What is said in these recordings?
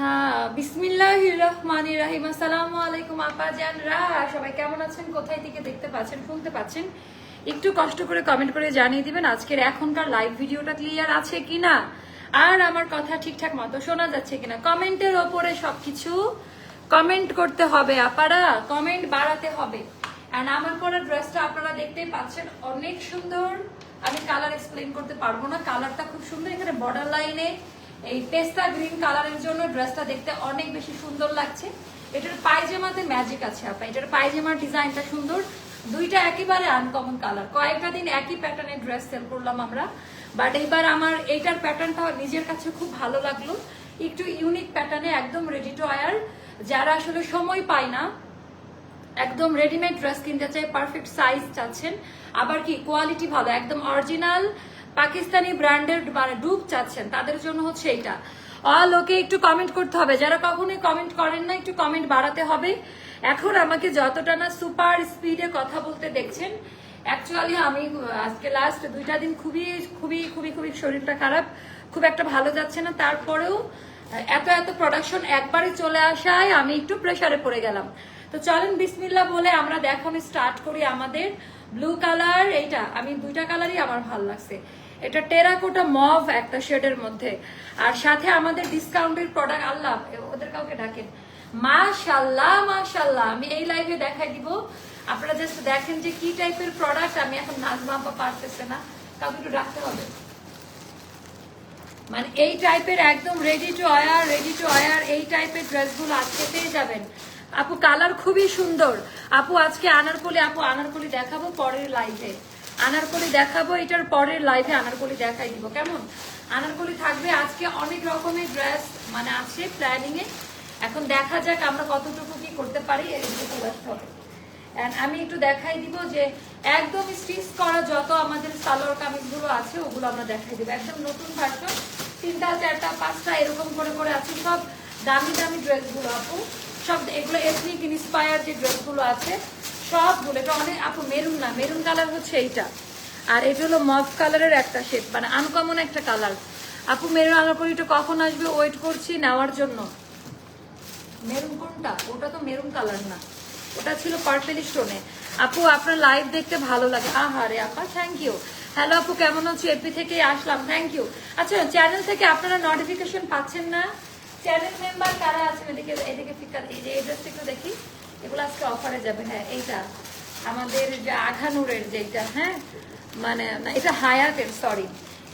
হ্যাঁ বিসমিল্লাহ রহমান রাহিম। আলাইকুম, আপা সবাই কেমন আছেন? কোথায় থেকে দেখতে পাচ্ছেন একটু কষ্ট করে কমেন্ট করে জানিয়ে দিবেন আজকের এখনকার লাইভ ভিডিওটা ক্লিয়ার আছে আর আমার কথা ঠিকঠাক মতো শোনা যাচ্ছে কিনা? কমেন্টের ওপরে সবকিছু কমেন্ট করতে হবে, আপারা। কমেন্ট বাড়াতে হবে। অ্যান্ড আমার পরা ড্রেসটা আপনারা দেখতেই পাচ্ছেন, অনেক সুন্দর। আমি কালার এক্সপ্লেন করতে পারব না। কালারটা খুব সুন্দর। এখানে বর্ডার লাইনে এই পেস্তা গ্রিন কালারের জন্য ড্রেসটা দেখতে অনেক বেশি সুন্দর লাগছে। এটার পায়জামাতে ম্যাজিক আছে আপা। এটার পায়জামার ডিজাইনটা সুন্দর। দুইটা একেবারে আনকমন কালার কয়েকটা দিন একই প্যাটার্নের ড্রেস সেল করলাম আমরা। বাট এইবার আমার এইটার প্যাটার্নটা নিজের কাছে খুব ভালো লাগল। একটু ইউনিক প্যাটার্নে একদম রেডি টু আয়ার যারা আসলে সময় পায় না, একদম রেডিমেড ড্রেস কিনতে চাই পারফেক্ট সাইজ চাচ্ছেন। আবার কি কোয়ালিটি ভালো, একদম অরিজিনাল পাকিস্তানি ব্র্যান্ডের মানে ডুব চাচ্ছেন, তাদের জন্য হচ্ছে এইটা। অল ওকে একটু কমেন্ট করতে হবে। যারা কখনোই কমেন্ট করেন না, একটু কমেন্ট বাড়াতে হবে। এখন আমাকে যতটা না সুপার স্পিডে কথা বলতে দেখছেন অ্যাকচুয়ালি আমি আজকে লাস্ট দুইটা দিন খুবই খুবই খুবই খুবই শরীরটা খারাপ। খুব একটা ভালো যাচ্ছে না। তারপরেও এত এত প্রোডাকশন একবারে চলে আসায় আমি একটু প্রেসারে পড়ে গেলাম। তো চলেন বিসমিল্লা বলে আমরা দেখো আমি স্টার্ট করি আমাদের ব্লু কালার এইটা। আমি দুইটা কালারই আমার ভালো লাগছে। এটা টেরাকোটা মভ একটা শেডের মধ্যে। আর সাথে আমাদের ডিসকাউন্টের প্রোডাক্ট আল্লাহ, ওদের কাউকে ডাকেন। মাশাল্লাহ মাশাল্লাহ আমি এই লাইভে দেখাই দিব। আপনারা জাস্ট দেখেন যে কি টাইপের প্রোডাক্ট আমি এখন নাজমা আপা পারতেছে না। কাউকে একটু রাখতে হবে। মানে এই টাইপের একদম ready to wear ready to wear এই টাইপের ড্রেসগুলো আজকে পেয়ে যাবেন। আপু কালার খুবই সুন্দর। আপু, আজকে আনারকলি, আপু, আনারকলি দেখাবো পরের লাইভে আনারকলি দেখাবো, এটার পরের লাইভে আনারকলি দেখাই দিব। কেমন? আনারকলি থাকবে, আজকে অনেক রকমের ড্রেস মানে আছে প্ল্যানিং এ। এখন দেখা যাক আমরা কতটুকু কি করতে পারি আমি একটু দেখাই দিব যে, একদম স্টিচ করা যত আমাদের সালোয়ার কামিজগুলো আছে, ওগুলো আমরা দেখাই দিব। একদম নতুন ভার্সন তিনটা, চারটা, পাঁচটা, এরকম করে করে আছে সব দামি দামি ড্রেসগুলো আপু। সব এগুলো এথনিক ইন্সপায়ার যে ড্রেসগুলো আছে সবগুলো, এটা অনেক, আপু, মেরুন না, মেরুন কালার হচ্ছে এইটা। আর এটা হলো মফ কালারের একটা শেড মানে আনকমন একটা কালার আপু, মেরুন আনার পর এটা কখন আসবে? ওয়েট করছি নেওয়ার জন্য। মেরুন কোনটা? ওটা তো মেরুন কালার না। ওটা ছিল পার্পেল স্টোনে আপু, আপনার লাইভ দেখতে ভালো লাগে। আহারে আপা থ্যাংক ইউ হ্যালো আপু, কেমন আছো? এপি থেকে আসলাম থ্যাংক ইউ আচ্ছা চ্যানেল থেকে আপনারা নোটিফিকেশন পাচ্ছেন না? চ্যানেল মেম্বার কারা আছেন? এদিকে এদিকে ফিকার এই যে এই ড্রেসটা একটু দেখি। এগুলো আজকে অফারে যাবে। হ্যাঁ এইটা আমাদের যে আঘানুরের যেটা হ্যাঁ মানে এটা হায়াতের সরি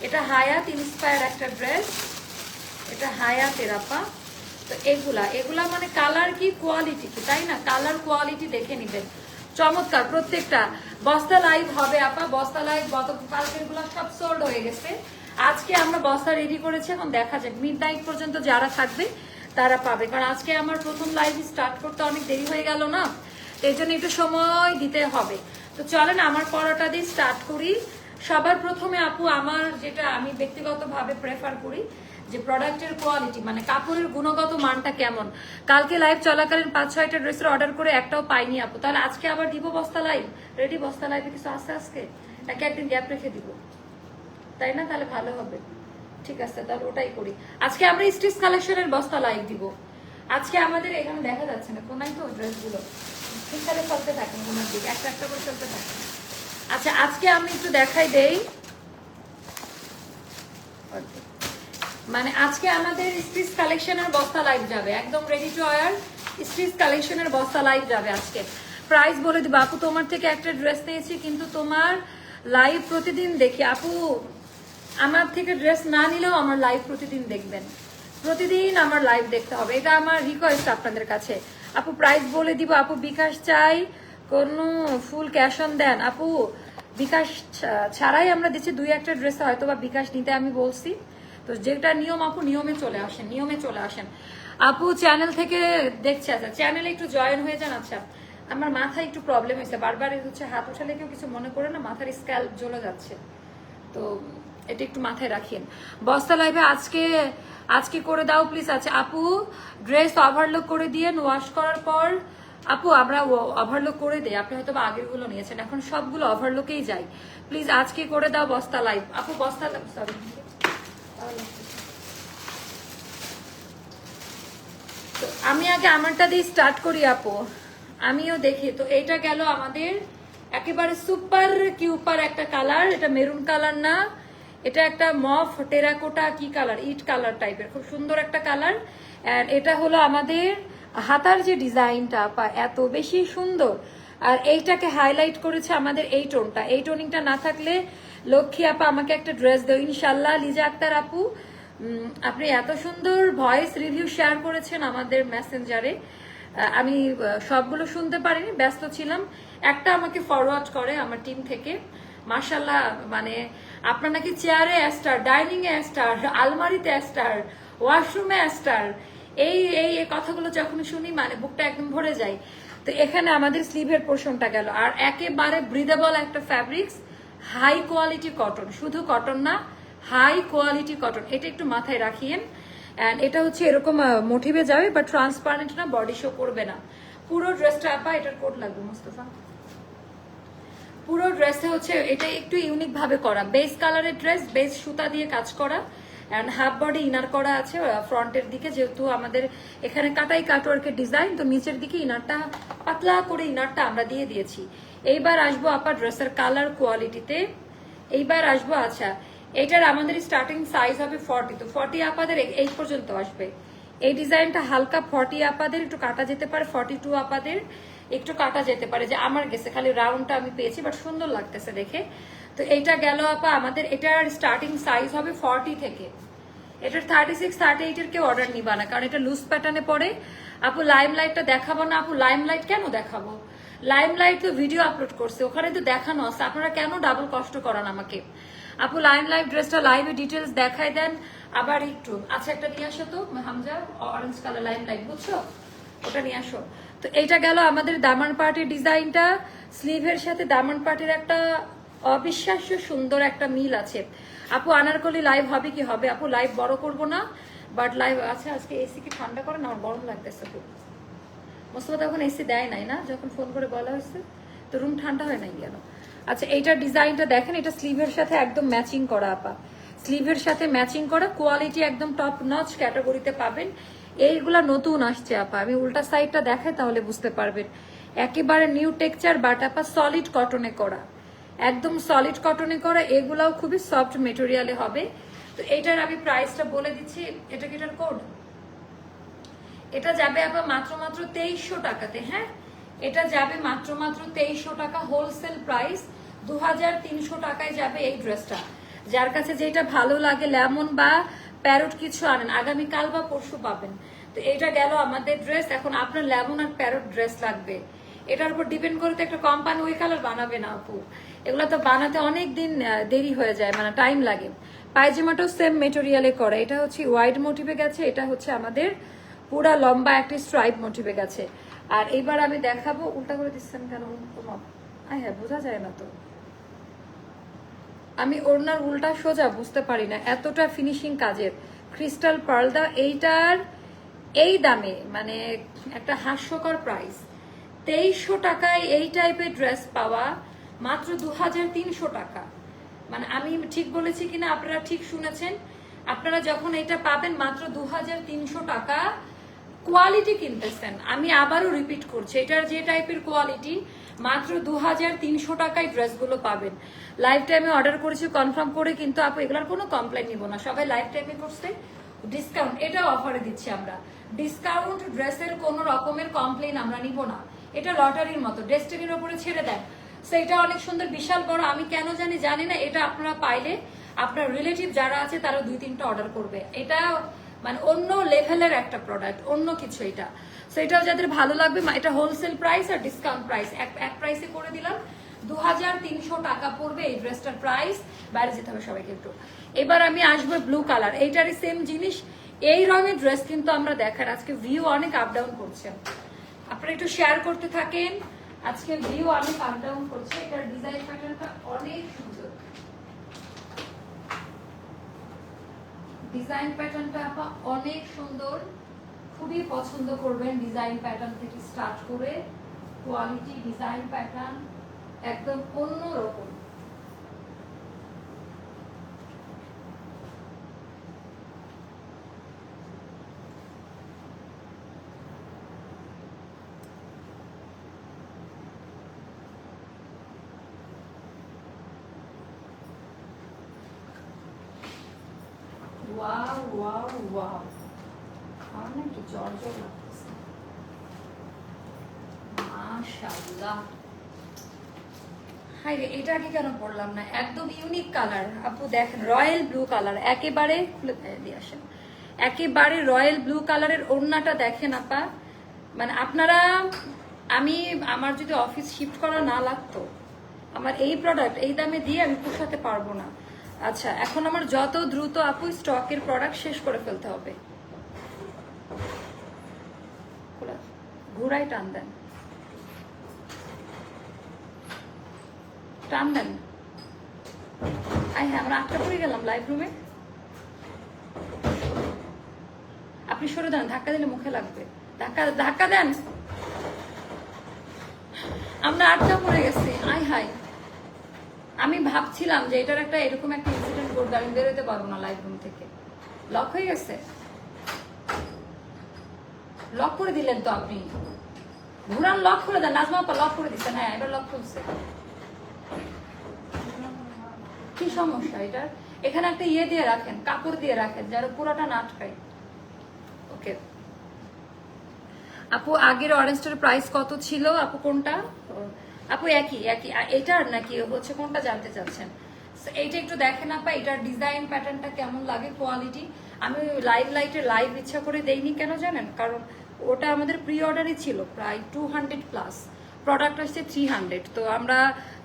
এটা হায়াত ইন্সপায়ার একটা ড্রেস এটা হায়াতের আপা। তো এগুলা এগুলা মানে কালার কি কোয়ালিটি কি, তাই না? কালার কোয়ালিটি দেখে নিবেন। চমৎকার, প্রত্যেকটা। বস্তা লাইভ হবে আপা, বস্তা লাইভ গত কালকেরগুলা সব সোল্ড হয়ে গেছে। আজকে আমরা বস্তা রেডি করেছি, এখন দেখা যাক। মিড নাইট পর্যন্ত যারা থাকবে তারা পাবে। কারণ আজকে আমার প্রথম লাইভ স্টার্ট করতে অনেক দেরি হয়ে গেল না, তো এই জন্য একটু সময় দিতে হবে। তো চলেন, আমার পড়াটা দিয়ে স্টার্ট করি। সবার প্রথমে আপু, আমার যেটা আমি ব্যক্তিগতভাবে প্রেফার করি, যে প্রোডাক্টের কোয়ালিটি মানে কাপড়ের গুণগত মানটা কেমন। কালকে লাইভ চলাকালীন পাঁচ ছয়টা ড্রেসের অর্ডার করে একটাও পাইনি আপু। তাহলে আজকে আবার দিব বস্তা লাইভ রেডি বস্তা লাইভে কিছু আসতে আজকে? নাকি একদিন গ্যাপ রেখে দিব? তাই না? তাহলে ভালো হবে। ঠিক আছে, তাহলে ওটাই করি। আজকে আমরা স্টিচ কালেকশনের বস্তা লাইভ দিব। আজকে আমাদের এখানে দেখা যাচ্ছে না কোনাই তো ড্রেসগুলো। ঠিকঠাক চলতে থাকেন কোনার দিকে, একটা একটা করে চলতে থাকে আচ্ছা আজকে আমি একটু দেখাই দেই। মানে আজকে আমাদের স্টিচ কালেকশনের বস্তা লাইভ যাবে, একদম রেডি টু ওয়ার স্টিচ কালেকশনের বস্তা লাইভ যাবে আজকে। প্রাইস বলে দিব, আপু তোমার থেকে একটা ড্রেস নিয়েছি, কিন্তু তোমার লাইভ প্রতিদিন দেখি, আপু আমার থেকে ড্রেস না নিলেও আমার লাইভ প্রতিদিন দেখবেন। প্রতিদিন আমার লাইভ দেখতে হবে। এটা আমার রিকোয়েস্ট আপনাদের কাছে। আপু প্রাইস বলে দিব। আপু, বিকাশ চাই, কোনো ফুল ক্যাশ অন দেন। আপু, বিকাশ ছাড়াই আমরা দিচ্ছি দুই একটা ড্রেসে হয়তো বা বিকাশ নিতে আমি বলছি। তো যেটা নিয়ম, আপু, নিয়মে চলে আসেন, নিয়মে চলে আসেন। আপু চ্যানেল থেকে দেখছে আচ্ছা চ্যানেলে একটু জয়েন হয়ে যান আচ্ছা। আমার মাথায় একটু প্রবলেম হয়েছে। বারবার হচ্ছে হাত উঠালে কেউ কিছু মনে করে না, মাথার স্ক্যাল্প জ্বলে যাচ্ছে। তো এটা একটু মাথায় রাখেন। বস্তা লাইভে আজকে আজকে করে দাও প্লিজ আছে আপু ড্রেস ওভারলোক করে দিয়ে ওয়াশ করার পর, আপু, আমরা ওভারলোক করে দেই। আপনি হয়তো বা আগেরগুলো নিয়েছেন, এখন সবগুলো ওভারলোকেই যাই প্লিজ আজকে করে দাও বস্তা লাইভ আপু, বস্তা সরি তো আমি আগে আমারটা দিয়ে স্টার্ট করি, আপু। আমিও দেখি। তো এটা গেল আমাদের একেবারে সুপার কিউপার একটা কালার এটা মেরুন কালার না। এটা একটা মফ, টেরাকোটা কি কালার ইট কালার টাইপের খুব সুন্দর একটা কালার এন্ড এটা হলো আমাদের হাতার যে ডিজাইনটা এত বেশি সুন্দর। আর এইটাকে হাইলাইট করেছে আমাদের এই টোনটা। এই টোনিংটা না থাকলে লক্ষ্মী আপা আমাকে একটা ড্রেস দেও। ইনশাল্লাহ লিজা আক্তার আপু আপনি এত সুন্দর ভয়েস রিভিউ শেয়ার করেছেন আমাদের মেসেঞ্জারে আমি সবগুলো শুনতে পারিনি, ব্যস্ত ছিলাম। একটা আমাকে ফরওয়ার্ড করে আমার টিম থেকে। মার্শাল্লাহ মানে আপনার নাকি চেয়ারে অ্যাস্টার, ডাইনিং এ স্টার আলমারিতে অ্যাস্টার, ওয়াশরুমে স্টার এই এই এই কথাগুলো যখন শুনি মানে বুকটা একদম ভরে যায়। তো এখানে আমাদের স্লিভের পোর্শনটা গেল। আর একেবারে ব্রিদেবল একটা ফ্যাব্রিক্স হাই কোয়ালিটি কটন শুধু কটন না হাই কোয়ালিটি কটন এটা একটু মাথায় রাখিয়েন। অ্যান্ড এটা হচ্ছে এরকম মোটিভে যাবে বা ট্রান্সপারেন্ট না বডি শো করবে না। পুরো ড্রেসটা আপা, এটার কোট লাগবে, মুস্তফা। পুরো ড্রেসে হচ্ছে এটা একটু ইউনিক ভাবে করা। বেস কালারের ড্রেস বেস সুতা দিয়ে কাজ করা। অ্যান্ড হাফ বডি ইনার করা আছে ফ্রন্টের দিকে। যেহেতু আমাদের এখানে কাটাই কাটওয়ার্কের ডিজাইন তো নিচের দিকে ইনারটা পাতলা করে ইনারটা আমরা দিয়ে দিয়েছি। এইবার আসব আপা ড্রেসের কালার কোয়ালিটিতে এইবার আসব আচ্ছা এটার আমাদের স্টার্টিং সাইজ হবে ফর্টি তো ফর্টি আপাদের এই- পর্যন্ত আসবে। এই ডিজাইনটা হালকা ফর্টি আপাদের একটু কাটা যেতে পারে ফর্টি টু আপাদের একটু কাটা যেতে পারে যে আমার গেছে, খালি রাউন্ডটা আমি পেয়েছি বাট সুন্দর লাগতেছে দেখে। তো এইটা গেল আপা, আমাদের এটার স্টার্টিং সাইজ হবে ফর্টি থেকে। এটার থার্টি সিক্স থার্টি এইটের কেউ অর্ডার নিবা না, কারণ এটা লুজ প্যাটার্নে পড়ে। আপু লাইম লাইটটা দেখাবো না, আপু লাইম লাইট কেন দেখাবো? লাইম লাইট তো ভিডিও আপলোড করছে, ওখানে তো দেখানো আছে, আপনারা কেন ডাবল কষ্ট করান আমাকে? আপু লাইম লাইভ ড্রেসটা লাইভে ডিটেলস দেখাই দেন, আবার একটু। আচ্ছা একটা নিয়ে আসো তো, Hamza orange colour lime light বুঝছ? ওটা নিয়ে আসো। তো এটা গেল আমাদের দামান পার্টির ডিজাইনটা। স্লিভের সাথে দামান পার্টির একটা অবিশ্বাস্য সুন্দর একটা মিল আছে। আপু, আনারকলি লাইভ হবে কি হবে? আপু লাইভ বড় করব না বাট লাইভ আছে। আজকে এসি কি ঠান্ডা করে না, আমার গরম লাগতেছে খুব। মোস্তফা তখন এসি দেয় নাই না, যখন ফোন করে বলা হয়েছে। তো রুম ঠান্ডা হয় নাই কেন? আচ্ছা এইটার ডিজাইনটা দেখেন, এটা স্লিভের সাথে একদম ম্যাচিং করা, আপা। স্লিভের সাথে ম্যাচিং করা কোয়ালিটি একদম টপ নচ ক্যাটাগরিতে পাবেন। এইগুলা নতুন আসছে, আপা। আমি উল্টা সাইডটা দেখাই তাহলে বুঝতে পারবেন। একেবারে নিউ টেক্সচার বাট, আপা সলিড কটনে করা। একদম সলিড কটনে করা, এগুলাও খুবই সফট মেটেরিয়ালে হবে। তো এটার আমি প্রাইসটা বলে দিচ্ছি। এটা কি এটার কোড এটা যাবে আবার মাত্র মাত্র তেইশশো টাকাতে হ্যাঁ? এটা যাবে মাত্র মাত্র তেইশশো টাকা হোলসেল প্রাইস দু হাজার তিনশো টাকায় যাবে এই ড্রেসটা যার কাছে যেটা ভালো লাগে লেমন বা প্যারট কিছু আনেন, আগামীকাল বা পরশু পাবেন। তো এটা গেল আমাদের ড্রেস এখন আপনার লেমন আর প্যারট ড্রেস লাগবে। এটার উপর ডিপেন্ড করে তো একটা কোম্পানি ওই কালার বানাবে না আপু। এগুলো তো বানাতে অনেক দিন দেরি হয়ে যায় মানে টাইম লাগে। পায়জামাটাও সেম মেটেরিয়ালে করা। এটা হচ্ছে হোয়াইট মোটিভে গেছে, এটা হচ্ছে আমাদের পুরা লম্বা একটা স্ট্রাইপ মোটিভে গেছে। আর এইবার আমি দেখাবো, উল্টা করে দিচ্ছেন কেন? আই হ্যাঁ বোঝা যায় না তো। আমি ওড়নার উল্টা সোজা বুঝতে পারি না, এতটা ফিনিশিং কাজের। ক্রিস্টাল পার্লদা এইটার এই দামে মানে একটা হাস্যকর প্রাইস তেইশশো টাকায় এই টাইপের ড্রেস পাওয়া মাত্র দু হাজার তিনশো টাকা। মানে আমি ঠিক বলেছি কিনা আপনারা ঠিক শুনেছেন? আপনারা যখন এটা পাবেন মাত্র দু হাজার তিনশো টাকা কোয়ালিটি কিনতেছেন। আমি আবারও রিপিট করছি, এটার যে টাইপের কোয়ালিটি মাত্র দু হাজার তিনশো টাকায় ড্রেসগুলো পাবেন। লাইফ টাইমে অর্ডার করেছি কনফার্ম করে কিন্তু আপু এগুলোর কোনো কমপ্লেন নিব না। সবাই লাইফ টাইমে করছে ডিসকাউন্ট এটা অফারে দিচ্ছি আমরা। ডিসকাউন্ট ড্রেসের কোনো রকমের কমপ্লেন আমরা নিব না। এটা লটারির মতো ডেস্টিনির ওপরে ছেড়ে দেন। সেটা অনেক সুন্দর, বিশাল বড়, আমি কেন জানি জানি না, এটা আপনারা পাইলে আপনার রিলেটিভ যারা আছে তারা দুই তিনটা অর্ডার করবে। এটা মানে অন্য লেভেলের একটা প্রোডাক্ট অন্য কিছু এটা। সো এটাও যাদের ভালো লাগবে এটা হোলসেল প্রাইস আর ডিসকাউন্ট প্রাইস এক এক প্রাইসে করে দিলাম। দু হাজার তিনশো টাকা পড়বে এই ড্রেসটার প্রাইস বাইরে যেতে হবে সবাইকে একটু। এবার আমি আসব ব্লু কালার এইটারই সেম জিনিস। এই রঙের ড্রেস কিন্তু আমরা দেখার। আজকে ভিউ অনেক আপ ডাউন করছে। আপনারা একটু শেয়ার করতে থাকেন। আজকে ভিউ অনেক আপ ডাউন করছে। এটার ডিজাইন প্যাটার্নটা অনেক সুন্দর। ডিজাইন প্যাটার্নটা আপা অনেক সুন্দর। খুবই পছন্দ করবেন ডিজাইন প্যাটার্ন থেকে স্টার্ট করে। কোয়ালিটি ডিজাইন প্যাটার্ন একদম অন্যরকম। হাই রে কেন পড়লাম না? একদম ইউনিক কালার আপু দেখেন রয়্যাল ব্লু কালার একেবারে, খুলে দিয়ে আসেন। একেবারে রয়্যাল ব্লু কালারের ওড়নাটা দেখেন, আপা। মানে আপনারা, আমি, আমার যদি অফিস শিফট করা না লাগতো, আমার এই প্রোডাক্ট এই দামে দিয়ে আমি পোষাতে পারব না। আচ্ছা এখন আমার যত দ্রুত আপু স্টকের প্রোডাক্ট শেষ করে ফেলতে হবে। ঘুরাই টান দেন। টান দেন। আই হ্যাঁ আমরা আটটা পড়ে গেলাম লাইভ রুমে আপনি সরে দেন ধাক্কা দিলে মুখে লাগবে। ধাক্কা ধাক্কা দেন। আমরা আটটা পড়ে গেছি। আই হাই আমি ভাবছিলাম যে এটার একটা এরকম একটা ইনসিডেন্ট করতে আমি বেরোতে পারব না লাইভ রুম থেকে। লক হয়ে গেছে। লক করে দিলেন তো আপনি। ঘুরান লক করে দেন। নাজমা আপা লক করে দিচ্ছেন হ্যাঁ এবার লক খুলছে। কি সমস্যা এটার এখানে একটা ইয়ে দিয়ে রাখেন, কাপড় দিয়ে রাখেন, যেন পুরোটা না আটকায়। ওকে আপু, আগের অরেঞ্জটার প্রাইস কত ছিল? আপু, কোনটা? আপু, একই একই। এটার নাকি হচ্ছে কোনটা জানতে চাচ্ছেন? এইটা একটু দেখেন আপা, এটার ডিজাইন প্যাটার্নটা কেমন লাগে কোয়ালিটি আমি লাইভ লাইটের লাইভ ইচ্ছা করে দেইনি, কেন জানেন? কারণ ওটা আমাদের প্রি অর্ডারই ছিল, প্রায় টু হান্ড্রেড প্লাস প্রোডাক্ট আসছে থ্রি হান্ড্রেড তো আমরা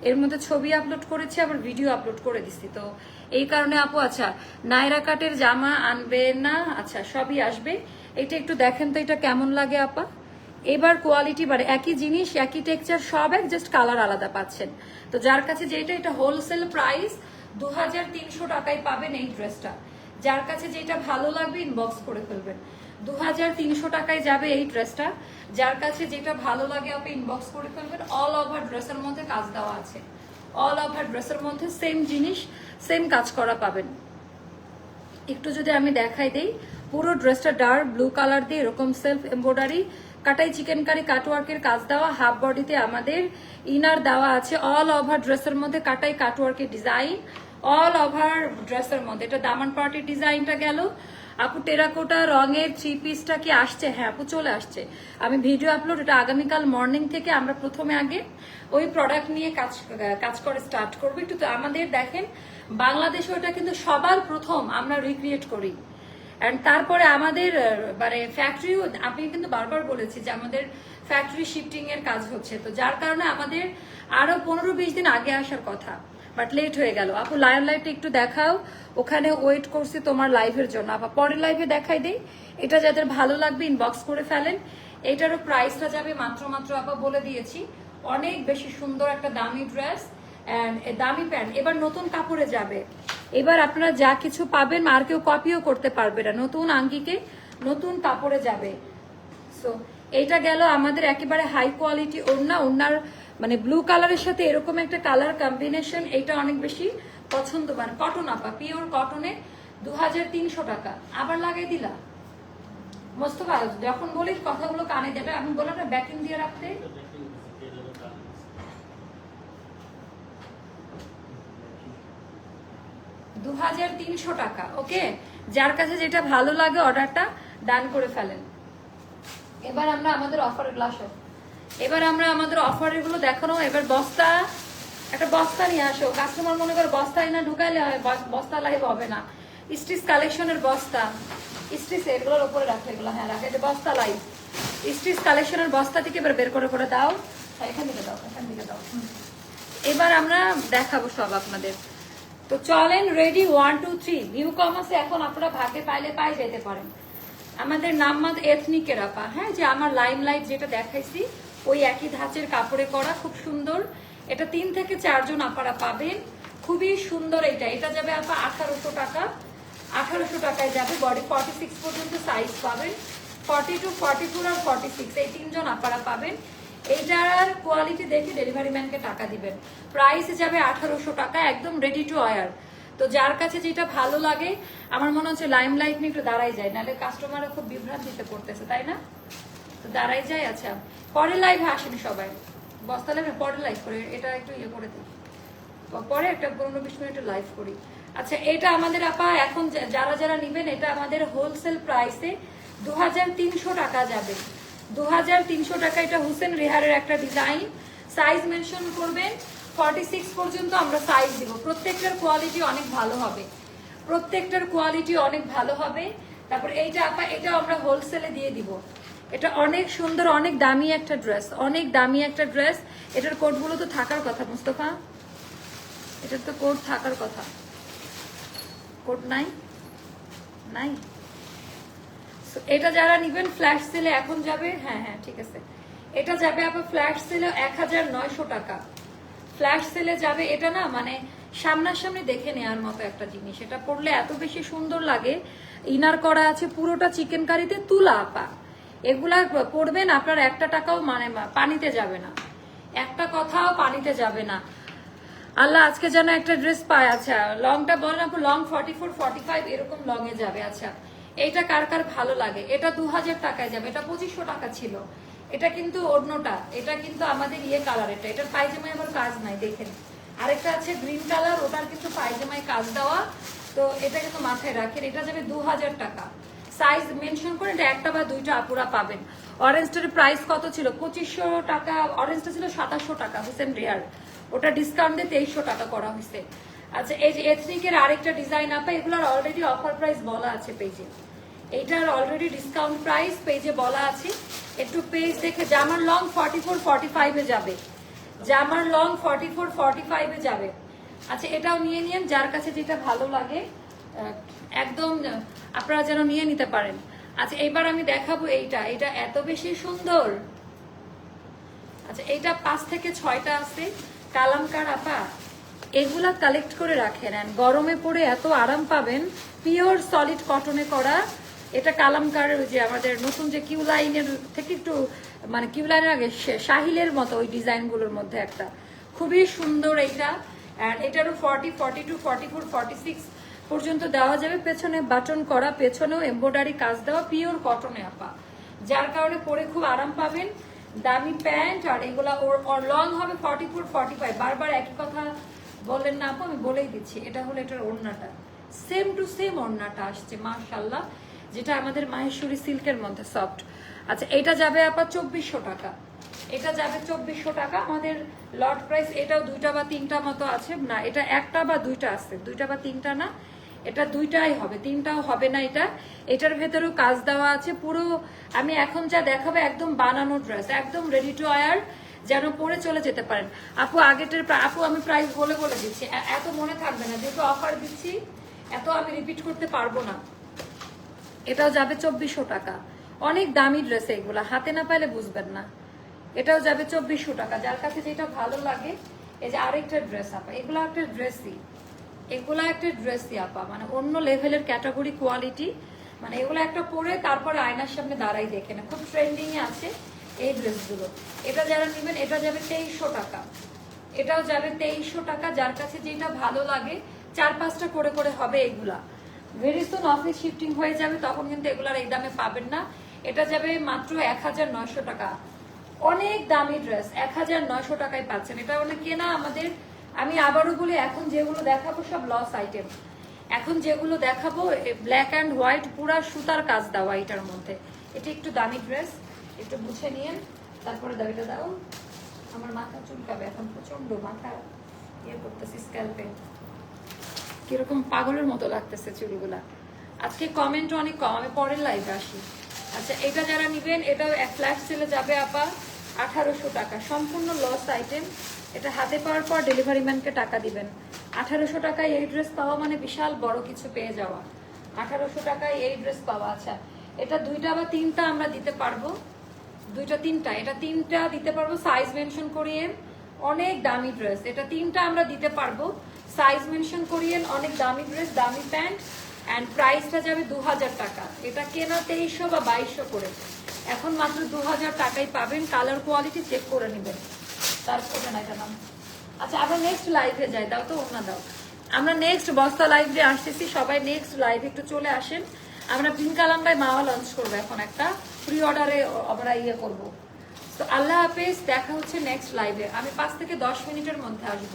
এর মধ্যে ছবি আপলোড করেছি, আবার ভিডিও আপলোড করে দিছি। তো এই কারণে আপু আচ্ছা নাইরা কাটের জামা আনবে না? আচ্ছা সবই আসবে। এটা একটু দেখেন তো, এটা কেমন লাগে আপা? এবার কোয়ালিটি বাড়ে। একই জিনিস, একই টেক্সচার সব এক জাস্ট কালার আলাদা পাচ্ছেন। তো যার কাছে যেটা, এটা হোলসেল প্রাইস দু হাজার তিনশো টাকায় পাবেন এই ড্রেসটা যার কাছে যেটা ভালো লাগবে ইনবক্স করে ফেলবেন। দু হাজার তিনশো টাকায় যাবে এই ড্রেসটা যার কাছে যেটা ভালো লাগে, আপনি ইনবক্স করে ফেলবেন। অল ওভার ড্রেসের মধ্যে কাজ দেওয়া আছে। অল ওভার ড্রেসের মধ্যে সেম জিনিস সেম কাজ করা পাবেন। একটু যদি আমি দেখাই দেই, পুরো ড্রেসটা ডার্ক ব্লু কালার দিয়ে, এরকম সেলফ এমব্রয়ডারি কাটাই চিকেন কারি কাটওয়ার্কের কাজ দেওয়া হাফ বডিতে আমাদের ইনার দেওয়া আছে অল ওভার ড্রেসের মধ্যে কাটাই কাটওয়ার্কের ডিজাইন অল ওভার ড্রেসের মধ্যে। এটা দামান পার্টির ডিজাইনটা গেল। আপু টেরাকোটা রঙের থ্রি পিসটা কি আসছে? হ্যাঁ আপু, চলে আসছে। আমি ভিডিও আপলোড এটা আগামীকাল মর্নিং থেকে আমরা প্রথমে আগে ওই প্রোডাক্ট নিয়ে কাজ কাজ করে স্টার্ট করব। একটু তো আমাদের দেখেন বাংলাদেশে ওটা কিন্তু সবার প্রথম আমরা রিক্রিয়েট করি। অ্যান্ড তারপরে আমাদের মানে ফ্যাক্টরিও আমি কিন্তু বারবার বলেছি যে আমাদের ফ্যাক্টরি শিফটিং এর কাজ হচ্ছে। তো যার কারণে আমাদের আরও পনেরো বিশ দিন আগে আসার কথা। বাট লেট হয়ে গেল। আপু লাইভ লাইভটা একটু দেখাও। ওখানে ওয়েট করছি তোমার লাইভের জন্য। আপা, পরের লাইভে দেখাই দেই। এটা যাদের ভালো লাগবে ইনবক্স করে ফেলেন। এটারও প্রাইসটা যাবে মাত্র মাত্র আপা বলে দিয়েছি। অনেক বেশি সুন্দর একটা দামি ড্রেস দামি প্যান্ট এবার নতুন কাপড়ে যাবে। এবার আপনারা যা কিছু পাবেন, আর কেউ কপিও করতে পারবে না। নতুন আঙ্গিকে নতুন কাপড়ে যাবে। সো এইটা গেল আমাদের একেবারে হাই কোয়ালিটি ওড়না। ওড়নার মানে ব্লু কালারের সাথে এরকম একটা কালার কম্বিনেশন এটা অনেক বেশি পছন্দ। মানে কটন আপা পিওর কটনে দু হাজার তিনশো টাকা। আবার লাগাই দিলা? মোস্তফা, যখন বলিস কথাগুলো কানে দেবে আমি বললাম না ব্যাকিং দিয়ে রাখতে? দু হাজার তিনশো টাকা ওকে? যার কাছে যেটা ভালো লাগে অর্ডারটা ডান করে ফেলেন। এবার আমরা আমাদের অফারের গ্লাস এবার আমরা আমাদের অফারেরগুলো দেখানো এবার বস্তা একটা বস্তা নিয়ে আসো। কাস্টমার মনে করে বস্তা না ঢুকাইলে বস- বস্তা লাইভ হবে না। স্টিচ কালেকশনের বস্তা। স্টিচ এগুলোর উপরে রাখো এগুলো হ্যাঁ রাখে। যে বস্তা লাইভ স্টিচ কালেকশনের বস্তা থেকে এবার বের করে করে দাও। হ্যাঁ, এখান থেকে দাও এখান থেকে দাও। এবার আমরা দেখাবো সব আপনাদের। তো চলেন ready one two three view কমার্সে এখন আপনারা ভাগে পাইলে পাই যেতে পারেন। আমাদের নাম্মাদ এথনিকের আপা হ্যাঁ? যে আমার লাইম লাইট যেটা দেখাইছি, ওই একই ধাঁচের কাপড়ে করা, খুব সুন্দর। এটা তিন থেকে চারজন আপারা পাবেন। খুবই সুন্দর এটা এটা যাবে আপা আঠারোশো টাকা। আঠারোশো টাকায় যাবে। বডি ফর্টি সিক্স পর্যন্ত সাইজ পাবেন। ফর্টি টু ফর্টি ফোর আর ফর্টি সিক্স এই তিনজন আপনারা পাবেন। এইটার কোয়ালিটি দেখে ডেলিভারি ম্যানকে টাকা দিবেন। প্রাইস যাবে আঠারোশো টাকা, একদম রেডি টু ওয়ার তো যার কাছে যেটা ভালো লাগে, আমার মনে হচ্ছে লাইম লাইট নিয়ে একটু দাঁড়াই যায়, নাহলে কাস্টমাররা খুব বিভ্রান্তিতে পড়তেছে, তাই না? তো দাঁড়াই যায় আচ্ছা। পরের লাইভে আসেনি সবাই। বস্তা লাইভে পরের লাইভ করে, এটা একটু ইয়ে করে দিই পরে একটা পনেরো বিশ মিনিট লাইভ করি। আচ্ছা এটা আমাদের আপা, এখন যারা যারা নিবেন, এটা আমাদের হোলসেল প্রাইসে দু হাজার তিনশো টাকা যাবে। দু হাজার তিনশো টাকা এটা হুসেন রেহারের একটা ডিজাইন সাইজ মেনশন করবেন ফর্টি সিক্স পর্যন্ত আমরা সাইজ দিব। প্রত্যেকটার কোয়ালিটি অনেক ভালো হবে। প্রত্যেকটার কোয়ালিটি অনেক ভালো হবে। তারপর এইটা আপা এটা আমরা হোলসেলে দিয়ে দিব। এটা অনেক সুন্দর, অনেক দামি একটা ড্রেস অনেক দামি একটা ড্রেস এটার কোটগুলো তো থাকার কথা, মুস্তফা। এটার তো কোট থাকার কথা। কোট নাই? নাই? এটা যারা নিবেন ফ্ল্যাশ সেলে এখন যাবে হ্যাঁ হ্যাঁ ঠিক আছে। এটা যাবে আবার ফ্ল্যাশ সেলে এক হাজার নয়শো টাকা। ফ্ল্যাশ সেলে যাবে, এটা না মানে সামনাসামনি দেখে নেওয়ার মতো একটা জিনিস। এটা পড়লে এত বেশি সুন্দর লাগে। ইনার করা আছে পুরোটা চিকেন কারিতে তুলা আপা। এগুলা পড়বেন, আপনার একটা টাকাও মানে পানিতে যাবে না। একটা কথাও পানিতে যাবে না। আল্লাহ আজকে যেন একটা ড্রেস পায়। আচ্ছা লংটা বলেন আপু long forty four forty five এরকম লং এ যাবে। আচ্ছা এইটা কার কার ভালো লাগে? এটা দু হাজার টাকায় যাবে, এটা পঁচিশশো টাকা ছিল। এটা কিন্তু অন্যটা এটা কিন্তু আমাদের ইয়ে কালার এটা। এটার পায়জামায় আবার কাজ নাই, দেখেন। আরেকটা আছে গ্রিন কালার ওটার কিন্তু পায়জামায় কাজ দেওয়া। তো এটা কিন্তু মাথায় রাখেন, এটা যাবে দু হাজার টাকা। সাইজ মেনশন করে এটা একটা বা দুইটা আপুরা পাবেন। অরেঞ্জটার প্রাইস কত ছিল? পঁচিশশো টাকা অরেঞ্জটা ছিল সাতাশশো টাকা, হোসেন রেয়ার। ওটা ডিসকাউন্ট দিয়ে তেইশশো টাকা করা হয়েছে। আচ্ছা এই যে এথনিকের আরেকটা ডিজাইন আপা, এগুলোর অলরেডি অফার প্রাইস বলা আছে পেজে এইটার অলরেডি ডিসকাউন্ট প্রাইস পেজে বলা আছে। একটু পেজ দেখে, জামার লং ফর্টি ফোর ফর্টি ফাইভে যাবে। জামার লং ফর্টি ফোর ফর্টি ফাইভে যাবে। আচ্ছা এটাও নিয়ে নিন, যার কাছে যেটা ভালো লাগে। একদম আপনারা যেন নিয়ে নিতে পারেন। আচ্ছা এবার আমি দেখাবো এইটা। এটা এত বেশি সুন্দর। আচ্ছা এইটা পাঁচ থেকে ছয়টা আছে। কালামকার আপা? এগুলা কালেক্ট করে রাখেন। গরমে পড়ে এত আরাম পাবেন। পিওর সলিড কটনে করা এটা কালামকার যে আমাদের নতুন যে কিউ লাইনের থেকে একটু মানে কিউ লাইনের আগে শাহিলের মতো ওই ডিজাইনগুলোর মধ্যে একটা। খুবই সুন্দর এইটা। এটারও forty forty two forty four forty six পর্যন্ত দেওয়া যাবে। পেছনে বাটন করা, পেছনেও এমব্রয়ডারি কাজ দেওয়া পিওর কটনে আপা। যার কারণে পরে খুব আরাম পাবেন। দামি প্যান্ট আর এগুলা ওর লং হবে ফর্টি ফোর ফর্টি ফাইভ বারবার একই কথা বললেন না আপু, আমি বলেই দিচ্ছি। এটা হলো এটার ওড়নাটা। সেম টু সেম ওড়নাটা আসছে মাশাল্লাহ যেটা আমাদের মাহেশ্বরী সিল্কের মধ্যে সফট আচ্ছা এটা যাবে আপা চব্বিশশো টাকা। এটা যাবে চব্বিশশো টাকা। আমাদের লট প্রাইস এটাও দুইটা বা তিনটা মতো আছে। না, এটা একটা বা দুইটা আছে। দুইটা বা তিনটা না, এটা দুইটাই হবে। তিনটাও হবে না এটা। এটার ভেতরেও কাজ দেওয়া আছে। পুরো আমি এখন যা দেখাবো একদম বানানো ড্রেস একদম রেডি টু আয়ার যেন পরে চলে যেতে পারেন। আপু আগেটের আপু, আমি প্রাইস বলে বলে দিচ্ছি। এত মনে থাকবে না। যেহেতু অফার দিচ্ছি, এত আমি রিপিট করতে পারব না। এটাও যাবে চব্বিশশো টাকা। অনেক দামি ড্রেস এগুলা, হাতে না পাইলে বুঝবেন না। এটাও যাবে চব্বিশশো টাকা। যার কাছে যেটা ভালো লাগে, এই যে আরেকটা ড্রেস আপা, এগুলো একটা ড্রেসই এগুলো একটা ড্রেসই আপা মানে অন্য লেভেলের ক্যাটাগরি কোয়ালিটি মানে এগুলো একটা পরে তারপরে আয়নার সামনে দাঁড়াই দেখে না। খুব ট্রেন্ডিং এ আছে এই ড্রেসগুলো এটা যারা নেবেন, এটা যাবে তেইশশো টাকা। এটাও যাবে তেইশশো টাকা। যার কাছে যেটা ভালো লাগে, চার পাঁচটা করে করে হবে এগুলা। ভেরি সুন অফিস শিফটিং হয়ে যাবে, তখন কিন্তু এগুলার এই দামে পাবেন না। এটা যাবে মাত্র এক হাজার নয়শো টাকা। অনেক দামি ড্রেস এক হাজার নয়শো টাকায় পাচ্ছেন। এটা মানে কেনা আমাদের, আমি আবারও বলি, এখন যেগুলো দেখাবো সব লস আইটেম এখন যেগুলো দেখাবো ব্ল্যাক অ্যান্ড হোয়াইট পুরা সুতার কাজ দেওয়া এটার মধ্যে। এটা একটু দামি ড্রেস একটু বুঝে নিয়েন। তারপরে দাবিটা দাও। আমার মাথা চুলকাবে, এখন প্রচণ্ড মাথা ইয়ে করতেছি স্ক্যাল্পে কীরকম পাগলের মতো লাগতেছে চুলগুলা। আজকে কমেন্ট অনেক কম, আমি পরের লাইভে আসি। আচ্ছা এটা যারা নিবেন এক ফ্ল্যাট সেলে যাবে আপা, আঠারোশো টাকা। সম্পূর্ণ লস আইটেম এটা হাতে পাওয়ার পর ডেলিভারি ম্যানকে টাকা দিবেন। আঠারোশো টাকায় এই ড্রেস পাওয়া মানে বিশাল বড় কিছু পেয়ে যাওয়া। আঠারোশো টাকায় এই ড্রেস পাওয়া। আচ্ছা এটা দুইটা বা তিনটা আমরা দিতে পারব। দুইটা, তিনটা। এটা তিনটা দিতে পারব সাইজ মেনশন করিয়ে। অনেক দামি ড্রেস এটা তিনটা আমরা দিতে পারব। সাইজ মেনশন করিয়েন অনেক দামি ড্রেস দামি প্যান্ট অ্যান্ড প্রাইসটা যাবে দু হাজার টাকা। এটা কেনা তেইশশো বা বাইশশো করে। এখন মাত্র দু হাজার টাকাই পাবেন। কালার কোয়ালিটি চেক করে নেবেন। তারপরে না এটা নাম আচ্ছা আমরা নেক্সট লাইভে যাই। দাও তো অন্য দাও। আমরা নেক্সট বস্তা লাইভে আসতেছি। সবাই নেক্সট লাইভে একটু চলে আসেন। আমরা পিঙ্ক কালামবাই মাওয়া লঞ্চ করব এখন একটা। প্রি অর্ডারে আমরা ইয়ে করব। তো আল্লাহ হাফেজ, দেখা হচ্ছে নেক্সট লাইভে আমি পাঁচ থেকে দশ মিনিটের মধ্যে আসব।